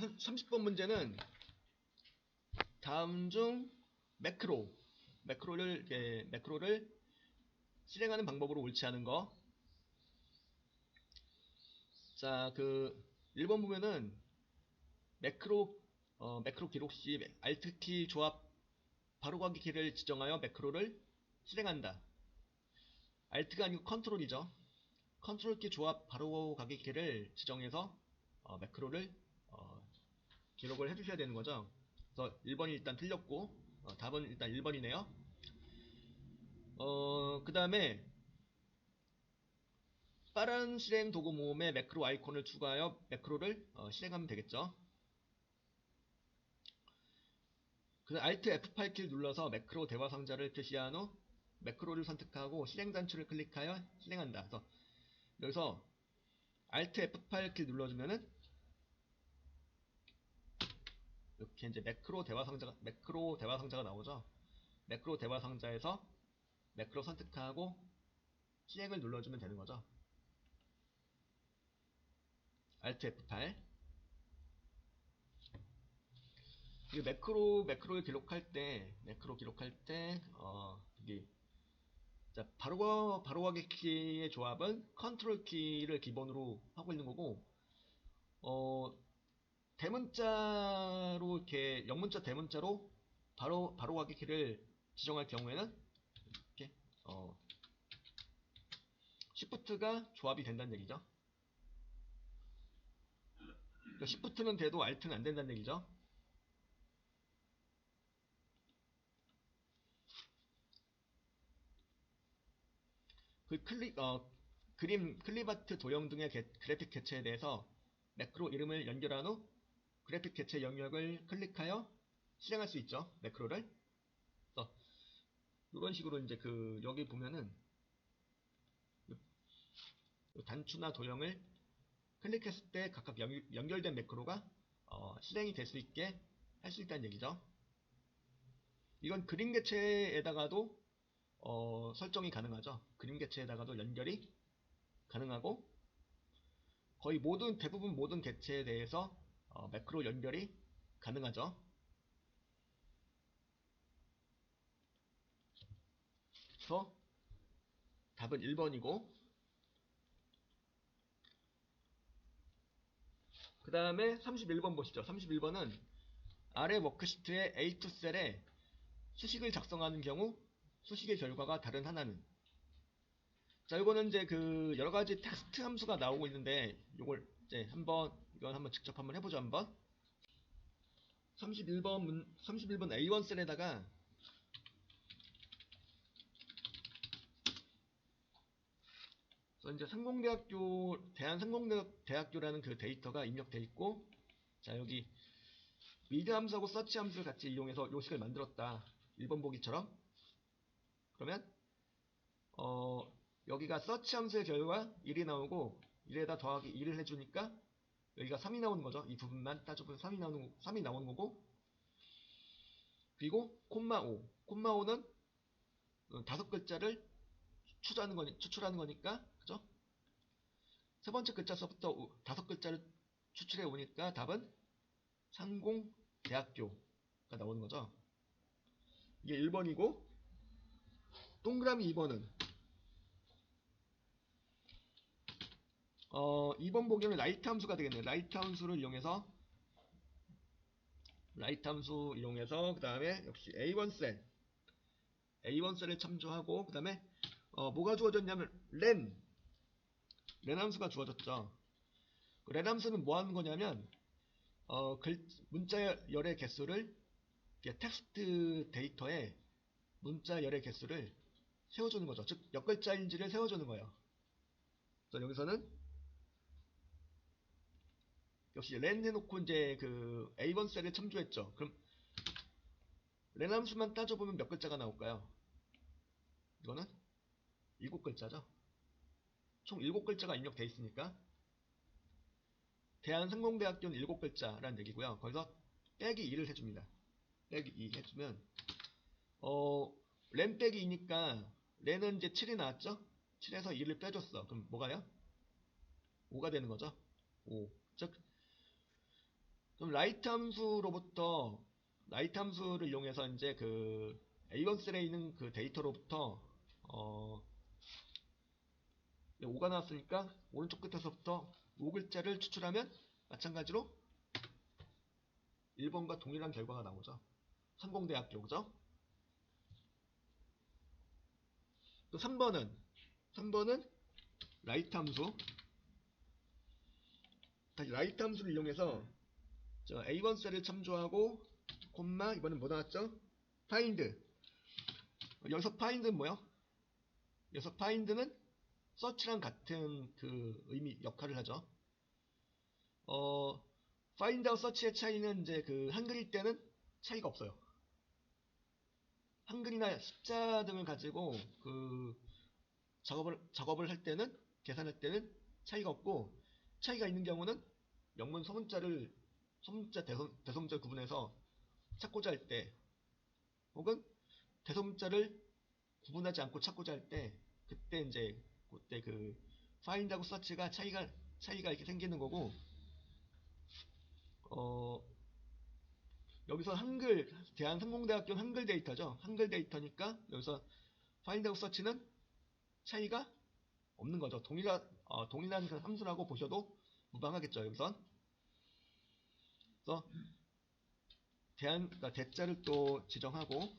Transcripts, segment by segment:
30번 문제는 다음 중 매크로 매크로를 예, 매크로를 실행하는 방법으로 옳지 않은 거. 자, 그 1번 보면은 매크로 어, 매크로 기록 시 Alt 키 조합 바로가기 키를 지정하여 매크로를 실행한다. Alt가 아니고 컨트롤이죠. 컨트롤 키 조합 바로가기 키를 지정해서 어, 매크로를 어, 기록을 해주셔야 되는 거죠. 그래서 1번이 일단 틀렸고 어, 답은 일단 1번이네요. 어, 그 다음에 빠른 실행 도구 모음에 매크로 아이콘을 추가하여 매크로를 어, 실행하면 되겠죠. 그 Alt F8 키를 눌러서 매크로 대화 상자를 표시한 후 매크로를 선택하고 실행 단추를 클릭하여 실행한다. 그래서 여기서 Alt F8 키 눌러주면은 이렇게 이제 매크로 대화 상자가 매크로 대화 상자가 나오죠. 매크로 대화 상자에서 매크로 선택하고 실행을 눌러주면 되는 거죠. Alt F8 이 매크로 매크로를 기록할 때 매크로 기록할 때 어, 여기 자 바로 바로가기 키의 조합은 컨트롤 키를 기본으로 하고 있는 거고 어 대문자로 이렇게 영문자 대문자로 바로 바로 가기 키를 지정할 경우에는 이렇게 어 Shift가 조합이 된다는 얘기죠. 그러니까 Shift는 돼도 Alt는 안 된다는 얘기죠. 그 클릭 어 그림 클립아트 도형 등의 개- 그래픽 개체에 대해서 매크로 이름을 연결한 후 그래픽 개체 영역을 클릭하여 실행할 수 있죠. 매크로를. 그래서 이런 식으로 이제 그 여기 보면은 단추나 도형을 클릭했을 때 각각 연, 연결된 매크로가 어, 실행이 될 수 있게 할 수 있다는 얘기죠. 이건 그림 개체에다가도 어, 설정이 가능하죠. 그림 개체에다가도 연결이 가능하고 거의 모든 대부분 모든 개체에 대해서 어, 매크로 연결이 가능하죠. 그래서 답은 1번이고 그 다음에 31번 보시죠. 31번은 아래 워크시트의 A2 셀에 수식을 작성하는 경우 수식의 결과가 다른 하나는 자 이거는 이제 그 여러가지 텍스트 함수가 나오고 있는데 이걸 이제 한번 이건 한번 직접 한번 해보죠 한번. 31번 문 31번 A1 셀에다가 그래서 이제 상공대학교 대한상공대학교라는 그 데이터가 입력돼 있고 자 여기 미드 함수하고 서치 함수를 같이 이용해서 요식을 만들었다. 1번 보기처럼. 그러면 어 여기가 서치 함수의 결과 1이 나오고 1에다 더하기 1을 해주니까 여기가 3이 나오는 거죠. 이 부분만 따져보면 3이 나오는, 3이 나오는 거고 그리고 콤마 5 콤마 5는 다섯 글자를 추출하는 거니, 추출하는 거니까 그죠? 세 번째 글자서부터 우- 다섯 글자를 추출해 오니까 답은 상공대학교가 나오는 거죠. 이게 1번이고 동그라미 2번은 어 2번 보기에는 라이트 함수가 되겠네요. 라이트 함수를 이용해서 라이트 함수 이용해서 그 다음에 역시 A1 셀 A1 셀을 참조하고 그 다음에 어, 뭐가 주어졌냐면 len len 함수가 주어졌죠. 그 len 함수는 뭐 하는 거냐면 어, 글, 문자 열의 개수를 텍스트 데이터에 문자 열의 개수를 세워주는 거죠. 즉, 몇 글자인지를 세워주는 거예요. 여기서는 역시 len 해놓고 이제 그 A1 셀을 참조했죠. 그럼 len 함수만 따져보면 몇 글자가 나올까요? 이거는 7글자죠. 총 7글자가 입력돼 있으니까 대한상공대학교는 7글자라는 얘기고요. 거기서 빼기 2를 해줍니다. 빼기 2 해주면 어, 렌 빼기 2니까 렌은 이제 7이 나왔죠? 7에서 2를 빼줬어. 그럼 뭐가요? 5가 되는 거죠? 5. 즉, 그럼 라이트 함수로부터 라이트 함수를 이용해서 이제 그 A1 셀에 있는 그 데이터로부터 어 5가 나왔으니까 오른쪽 끝에서부터 5글자를 추출하면 마찬가지로 1번과 동일한 결과가 나오죠. 성공대학교 그죠? 또 3번은 3번은 라이트 함수 다시 라이트 함수를 이용해서 저 A1 셀을 참조하고 콤마 이번엔 뭐 나왔죠? find 여기서 find는 뭐요? 여기서 find는 search랑 같은 그 의미 역할을 하죠. 어 find하고 search의 차이는 이제 그 한글일 때는 차이가 없어요. 한글이나 숫자 등을 가지고 그 작업을 작업을 할 때는 계산할 때는 차이가 없고 차이가 있는 경우는 영문 소문자를 소문자 대소, 대소문자 구분해서 찾고자 할 때 혹은 대소문자를 구분하지 않고 찾고자 할 때 그때 이제 그때 그 find하고 search가 차이가 차이가 이렇게 생기는 거고 어 여기서 한글 대한상공대학교 한글 데이터죠. 한글 데이터니까 여기서 find하고 search는 차이가 없는 거죠. 동일한 어, 동일한 그 함수라고 보셔도 무방하겠죠 여기선 그래서 대한 그러니까 대자를 또 지정하고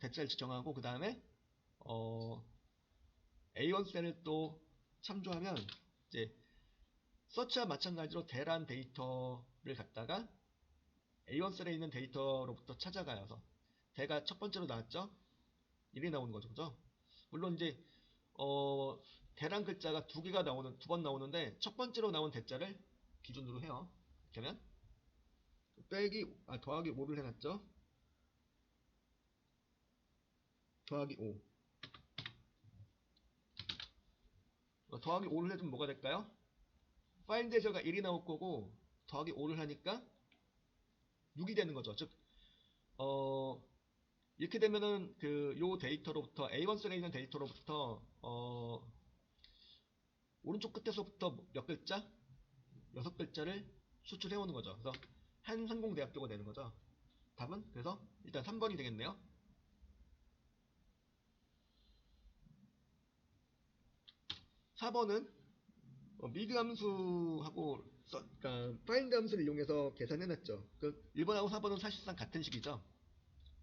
대자를 지정하고 그 다음에 어 A1 셀을 또 참조하면 이제 서치와 마찬가지로 대란 데이터를 갖다가 A1 셀에 있는 데이터로부터 찾아가서 대가 첫 번째로 나왔죠? 1이 나오는 거죠 그죠? 물론 이제 어 대란 글자가 두 개가 나오는 두 번 나오는데 첫 번째로 나온 대자를 기준으로 해요 하면 빼기 아 더하기 5를 해놨죠 더하기 5 어, 더하기 5를 해주면 뭐가 될까요? find에서가 1이 나올 거고 더하기 5를 하니까 6이 되는 거죠 즉 어, 이렇게 되면은 그 요 데이터로부터 A1 셀에 있는 데이터로부터 어, 오른쪽 끝에서부터 몇 글자? 여섯 글자를 수출해 오는 거죠. 그래서 한상공대학교가 되는 거죠. 답은 그래서 일단 3번이 되겠네요. 4번은 어, 미드 함수하고 써, 그러니까 find 함수를 이용해서 계산해놨죠. 그 1번하고 4번은 사실상 같은 식이죠.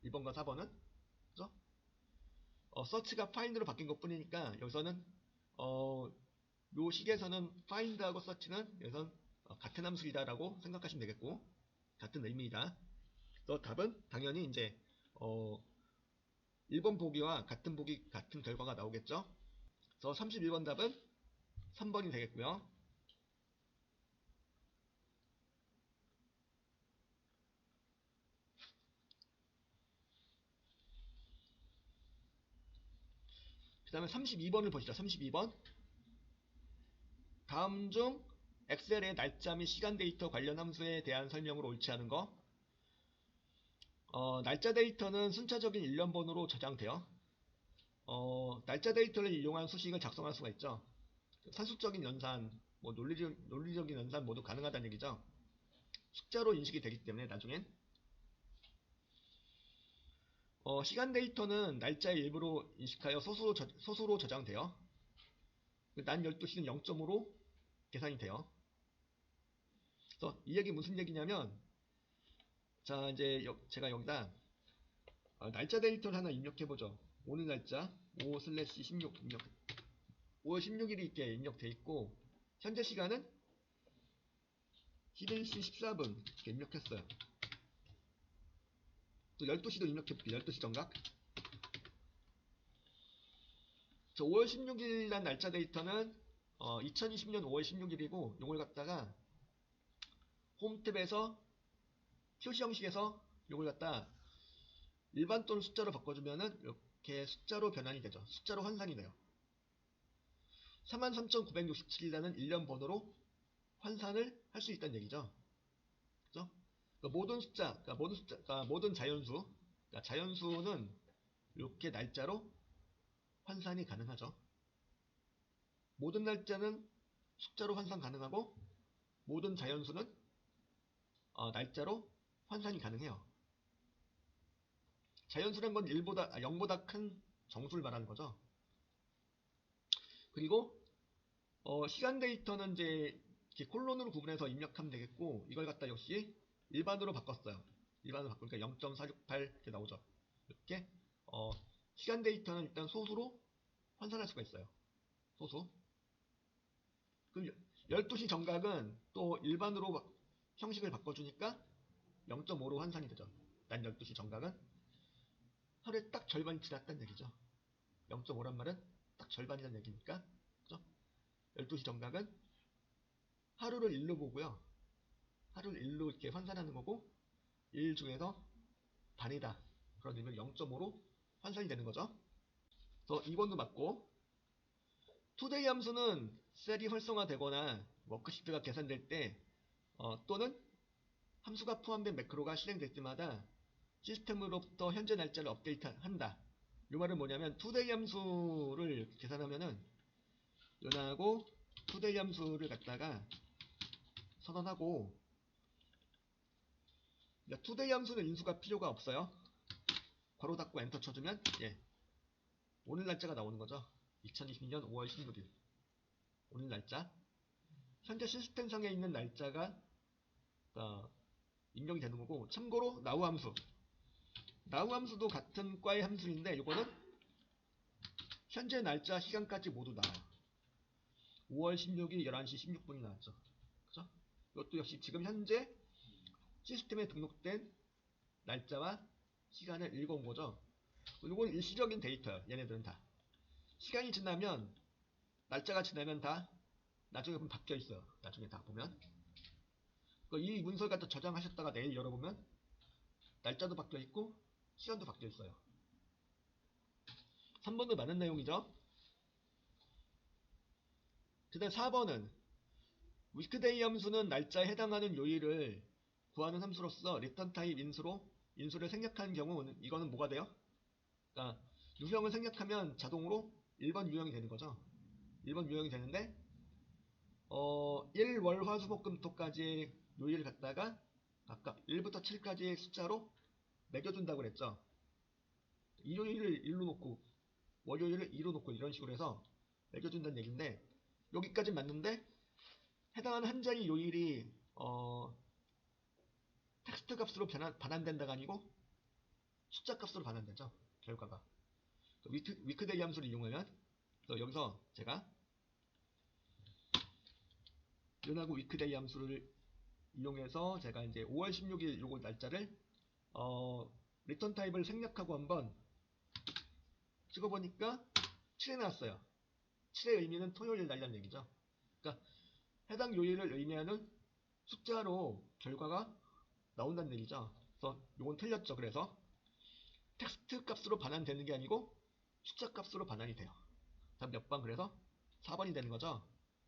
1번과 4번은 그죠? 어, search가 find로 바뀐 것 뿐이니까 여기서는 어, 요 식에서는 find하고 search는 여기선 어, 같은 함수이다라고 생각하시면 되겠고 같은 의미이다. 그래서 답은 당연히 이제 어, 1번 보기와 같은 보기 같은 결과가 나오겠죠. 그래서 31번 답은 3번이 되겠고요. 그 다음에 32번을 보시죠. 32번. 다음 중 엑셀의 날짜 및 시간 데이터 관련 함수에 대한 설명으로 옳지 않은 거. 어, 날짜 데이터는 순차적인 일련번호로 저장돼요. 어, 날짜 데이터를 이용한 수식을 작성할 수가 있죠. 산술적인 연산, 뭐 논리적, 논리적인 연산 모두 가능하다는 얘기죠. 숫자로 인식이 되기 때문에 나중엔 어, 시간 데이터는 날짜의 일부로 인식하여 소수로, 저, 소수로 저장돼요. 난 12시는 0점으로 계산이 돼요. 그래서 이 얘기 무슨 얘기냐면 자 이제 여, 제가 여기다 어, 날짜 데이터를 하나 입력해보죠. 오늘 날짜 5 슬래시 16 입력 5월 16일이 있게 입력돼 있고 현재 시간은 11시 14분 이렇게 입력했어요. 또 12시도 입력해볼게요. 12시 정각. 저 5월 16일 날 날짜 데이터는 어, 2020년 5월 16일이고 요걸 갖다가 홈탭에서 표시 형식에서 요걸 갖다 일반 또는 숫자로 바꿔주면은 이렇게 숫자로 변환이 되죠. 숫자로 환산이 돼요. 33,967이라는 일련 번호로 환산을 할 수 있다는 얘기죠. 그죠? 그러니까 모든 숫자, 그러니까 모든 숫자, 그러니까 모든 자연수, 그러니까 자연수는 이렇게 날짜로 환산이 가능하죠. 모든 날짜는 숫자로 환산 가능하고 모든 자연수는 어, 날짜로 환산이 가능해요. 자연수란 건 1보다, 아, 0보다 큰 정수를 말하는 거죠. 그리고 어, 시간 데이터는 이제 콜론으로 구분해서 입력하면 되겠고 이걸 갖다 역시 일반으로 바꿨어요. 일반으로 바꾸니까 0.468 이렇게 나오죠. 이렇게 어, 시간 데이터는 일단 소수로 환산할 수가 있어요. 소수. 그럼 12시 정각은 또 일반으로 바- 형식을 바꿔주니까 0.5로 환산이 되죠. 난 12시 정각은 하루에 딱 절반이 지났다는 얘기죠. 0.5란 말은 딱 절반이라는 얘기니까. 그죠? 12시 정각은 하루를 1로 보고요. 하루를 1로 이렇게 환산하는 거고 1 중에서 반이다. 그런 의미를 0.5로 환산이 되는 거죠. 그래서 2번도 맞고 투데이 함수는 셀이 활성화되거나 워크시트가 계산될 때 어, 또는 함수가 포함된 매크로가 실행될 때마다 시스템으로부터 현재 날짜를 업데이트한다. 이 말은 뭐냐면 투데이 함수를 계산하면은 연하고 투데이 함수를 갖다가 선언하고 투데이 함수는 인수가 필요가 없어요. 괄호 닫고 엔터 쳐주면 예 오늘 날짜가 나오는 거죠. 2022년 5월 16일 오늘 날짜? 현재 시스템상에 있는 날짜가 어, 입력이 되는 거고 참고로 나우 함수. 나우 함수도 같은 과의 함수인데 이거는 현재 날짜 시간까지 모두 나와요 5월 16일 11시 16분이 나왔죠. 그죠? 이것도 역시 지금 현재 시스템에 등록된 날짜와 시간을 읽어온 거죠. 이건 일시적인 데이터예요. 얘네들은 다. 시간이 지나면 날짜가 지나면 다 나중에 보면 바뀌어 있어요 나중에 다 보면 그이 문서를 갖다 저장하셨다가 내일 열어보면 날짜도 바뀌어 있고 시간도 바뀌어 있어요. 3번도 많은 내용이죠. 그 다음 4번은 위크데이 함수는 날짜에 해당하는 요일을 구하는 함수로서 리턴 타입 인수로 인수를 생략하는 경우 이거는 뭐가 돼요? 그러니까 유형을 생략하면 자동으로 1번 유형이 되는 거죠. 1번 유형이 되는데 어, 1, 월, 화, 수, 목, 금, 토까지 요일을 갖다가 아까 1부터 7까지의 숫자로 매겨준다고 그랬죠. 일요일을 1로 놓고 월요일을 2로 놓고 이런 식으로 해서 매겨준다는 얘기인데 여기까지 맞는데 해당하는 한 자리 요일이 어, 텍스트 값으로 변환, 반환 된다가 아니고 숫자 값으로 반환되죠. 결과가. 위크, 위크데이 함수를 이용하면 여기서 제가 연하고 위크데이 함수를 이용해서 제가 이제 5월 16일 요거 날짜를 어, 리턴 타입을 생략하고 한번 찍어보니까 7에 나왔어요. 7의 의미는 토요일 날이라는 얘기죠. 그러니까 해당 요일을 의미하는 숫자로 결과가 나온다는 얘기죠. 그래서 요건 틀렸죠. 그래서 텍스트 값으로 반환되는 게 아니고 숫자 값으로 반환이 돼요. 다음 몇번 그래서 4번이 되는 거죠.